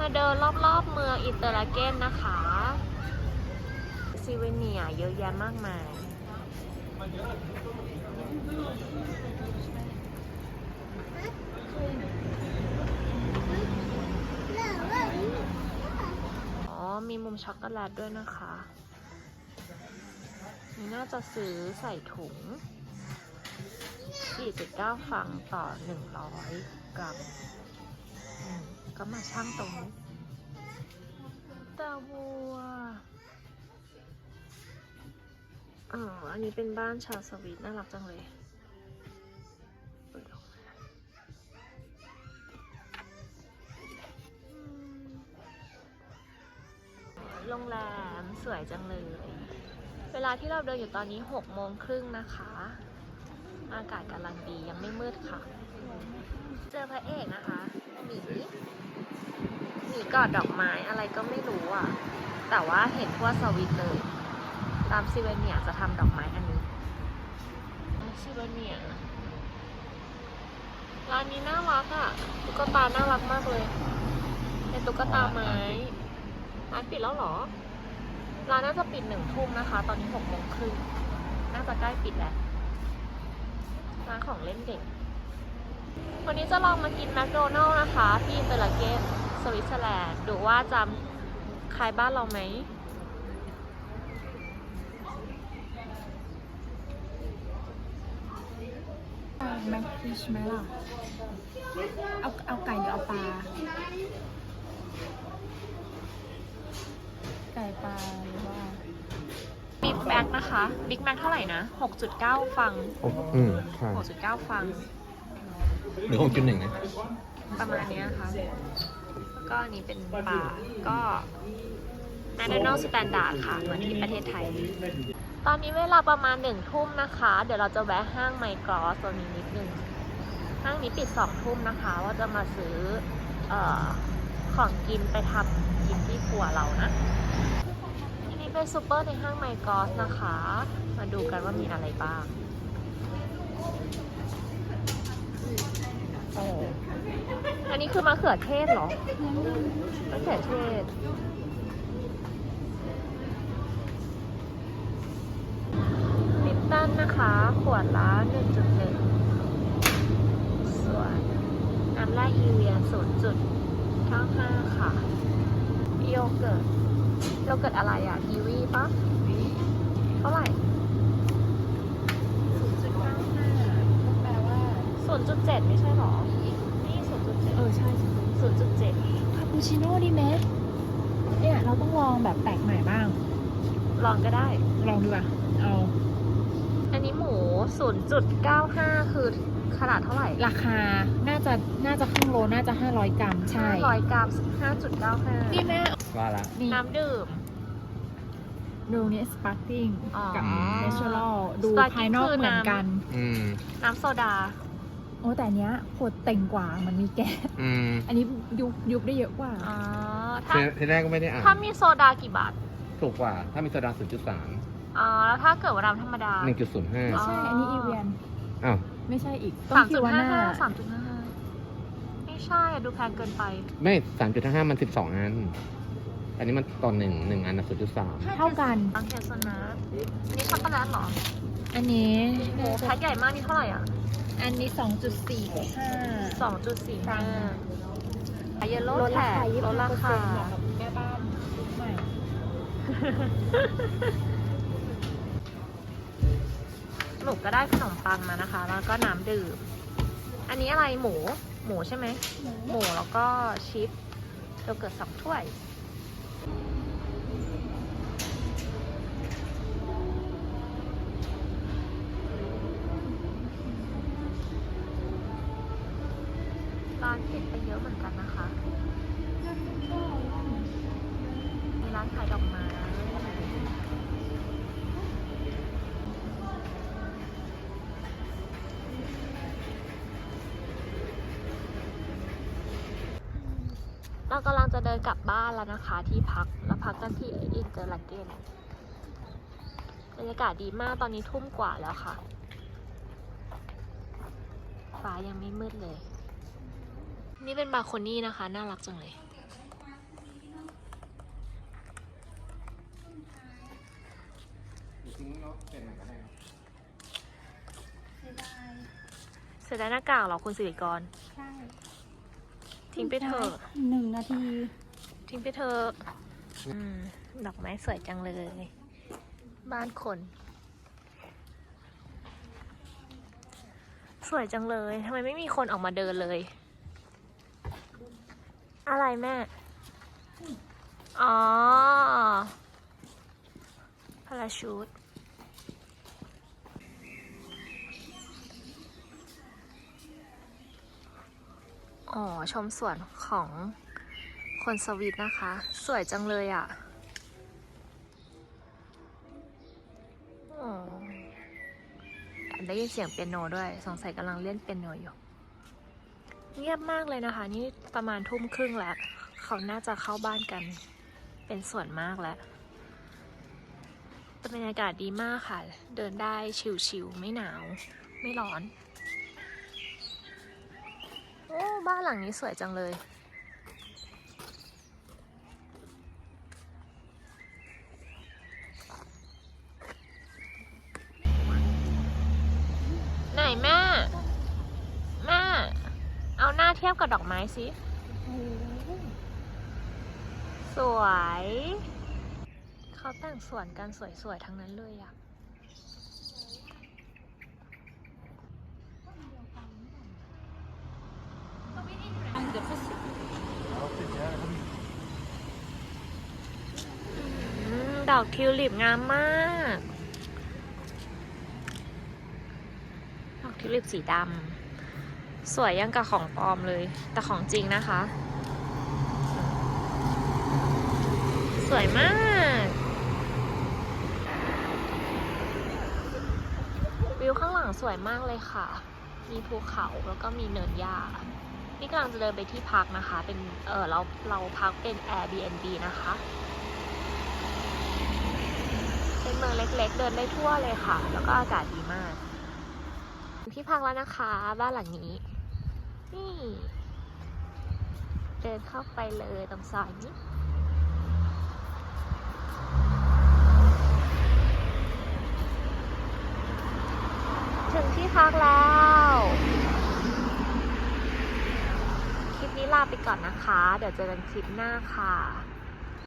มาเดินรอบๆเมืองอินเตอร์ลาเกนนะคะซิเวเนียเยอะแยะมากมาย อ๋อ มีมุมช็อกโกแลตด้วยนะคะ นี่น่าจะซื้อใส่ถุง 4.9 ฟังต่อ 100 กรัม ก็มาช่างตรงนี้ตาวัวอ๋ออันนี้เป็นบ้านชาวสวีทน่ารักจังเลยโรงแรมสวยจังเลย เวลาที่เราเดินอยู่ตอนนี้6โมงครึ่งนะคะ อากาศกำลังดียังไม่มืดค่ะ เจอพระเอกนะคะ กอดดอกไม้อะไรก็ไม่รู้อะ แต่ว่าเห็นทั่วสวิตเลย ตามซิเวเนียจะทำดอกไม้อันนี้ซิเวเนียร้านนี้น่ารักอะ ตุ๊กตาน่ารักมากเลย เป็นตุ๊กตาไม้ร้านปิดแล้วเหรอ ร้านน่าจะปิดหนึ่งทุ่มนะคะ ตอนนี้หกโมงครึ่งน่าจะใกล้ปิดแล้ว ร้านของเล่นเด็ก วันนี้จะลองมากินแมคโดนัลล์นะคะ ที่เบลาเกต สวิตเซอร์แลนด์ดูว่าจำคล้ายบ้านเราไหมแม็กฟิชไหมล่ะ เอาเอาไก่หรือเอาปลา ไก่ปลาหรือว่า บิ๊กแม็กนะคะ บิ๊กแม็กเท่าไหร่นะ 6.9 ฟัง อืมใช่6.9 ฟัง หรือหกจุดหนึ่งนะประมาณเนี้ยค่ะแล้ว ก็อันนี้เป็นปลาก็แมคโดนัลล์สแตนดาร์ดค่ะ เหมือนที่ประเทศไทย ตอนนี้เวลาประมาณหนึ่งทุ่มนะคะ เดี๋ยวเราจะแวะห้างไมกรอสตัวนี้นิดนึง ห้างนี้ปิดสองทุ่มนะคะ ว่าจะมาซื้อเออของกินไปทำกินที่ครัวเรานะอันนี้เป็นซูเปอร์ในห้างไมกรอสนะคะ มาดูกันว่ามีอะไรบ้าง โอ้อั นนี้คือมะเขือเทศเหรอมะเขือเทศ ลิปตันนะคะ ขวดละ1.1ส่วนน้ำแร่อีเวีย0.95ค่ะ โยเกิร์ต โยเกิร์ตอะไรอะ กีวีปะเท่าไหร่แปลว่า0.7ไม่ใช่หรอ เออใช่0.7คาปูชิโน่ดีไหมเนี่ยเราต้องลองแบบแปลกใหม่บ้าง ลองก็ได้ ลองดูอะเอา อันนี้หมู0.95คือขนาดเท่าไหร่ราคา น่าจะ น่าจะครึ่งโล น่าจะ 500 กรัม ใช่500กรัม5.95นี่แม่ว่าละ นี่น้ำดื่ม ดูนี่สปาร์ติ้งอ๋อ กับเนเชอรัลดู Sparkling ภายนอกคือเหมือนน้ำกัน อืม น้ำโซดา โอ้แต่อันเนี้ยขวดเต่งกว่ามันมีแก๊สอืมอันนี้ยุบยุบได้เยอะกว่า อ๋อถ้าทีทีแรกก็ไม่ได้อ่านถ้ามีโซดากี่บาทถูกกว่า ถ้ามีโซดาศูนย์จุดสามอ๋อแล้วถ้าเกิดว่าน้ำธรรมดา หนึ่งจุดศูนย์ห้าไม่ใช่ อันนี้อีเวียน อ้าวไม่ใช่อีก ต้อสางมคิจุดดว่าห้าหน้าห้าสามจุดห้าห้าไม่ใช่อะดูแพงเกินไป ไม่สามจุดห้ามันสิบสองอัน อันนี้มันตอนหนึ่งหนึ่งอันนะศูนย์จุดสามเท่ากัน บางเทสนะอันนี้ช็อกโกแลตเหรออันนี้โหแพ็คใหญ่มากนี่เท่าไหร่อะ อันนี้สองจุดสี่ห้าสองจุดสี่ห้าเยลโล่ลดแท็ราคากยี่ลสิดบราคาแม่บ้านใหม่หนูก็ได้ขนมปังมานะคะ แล้วก็น้ำดื่ม อันนี้อะไรหมู หมูใช่ไหม หมูแล้วก็ชีสโยเกิร์ตสองถ้วย ร้านปิดไปเยอะเหมือนกันนะคะ มีร้านขายดอกไม้เรากำลังจะเดินกลับบ้านแล้วนะคะ ที่พักแล้วพักกันที่อินเตอร์ลาเกนบรรยากาศดีมากตอนนี้ทุ่มกว่าแล้วค่ะ ฟ้ายังไม่มืดเลย นี่เป็นบาโคนี่นะคะ น่ารักจังเลย จริเร็นเลยคสดาหน้ากากเหรอคุณสิริกร ใช่ทิ้งไปเถอะหนึ่งนาที ทิ้งไปเถอะดอกไม้สวยจังเลย บ้านคน สวยจังเลยทำไมไม่มีคนออกมาเดินเลย อะไรแม่ อ๋อพาราชูตอ๋อ ชมสวนของคนสวีทนะคะ สวยจังเลยอะ่ะอ๋อได้ยินเสียงเปียโนด้วย สงสัยกำลังเล่นเปียโนอยู่ เงียบมากเลยนะคะ นี่ประมาณทุ่มครึ่งแล้ว เขาน่าจะเข้าบ้านกันเป็นส่วนมากแล้วแต่บรรยากาศดีมากค่ะ เดินได้ชิวๆไม่หนาว ไม่ร้อน โอ้ บ้านหลังนี้สวยจังเลย เทียบกับดอกไม้สิ สวย เขาแต่งสวนกันสวยๆ ทั้งนั้นเลยอะดอกทิวลิปงามมาก ดอกทิวลิปสีดำ สวยยังกับของปลอมเลย แต่ของจริงนะคะ สวยมากวิวข้างหลังสวยมากเลยค่ะ มีภูเขาแล้วก็มีเนินหญ้านี่กำลังจะเดินไปที่พักนะคะ เป็นเออเราเราพักเป็น Airbnb นะคะ เป็นเมืองเล็กๆ เดินได้ทั่วเลยค่ะ แล้วก็อากาศดีมาก ที่พักแล้วนะคะ บ้านหลังนี้ นี่ เดินเข้าไปเลยตรงซอยนี้ถึงที่พักแล้ว คลิปนี้ลาไปก่อนนะคะ เดี๋ยวเจอกันคลิปหน้าค่ะ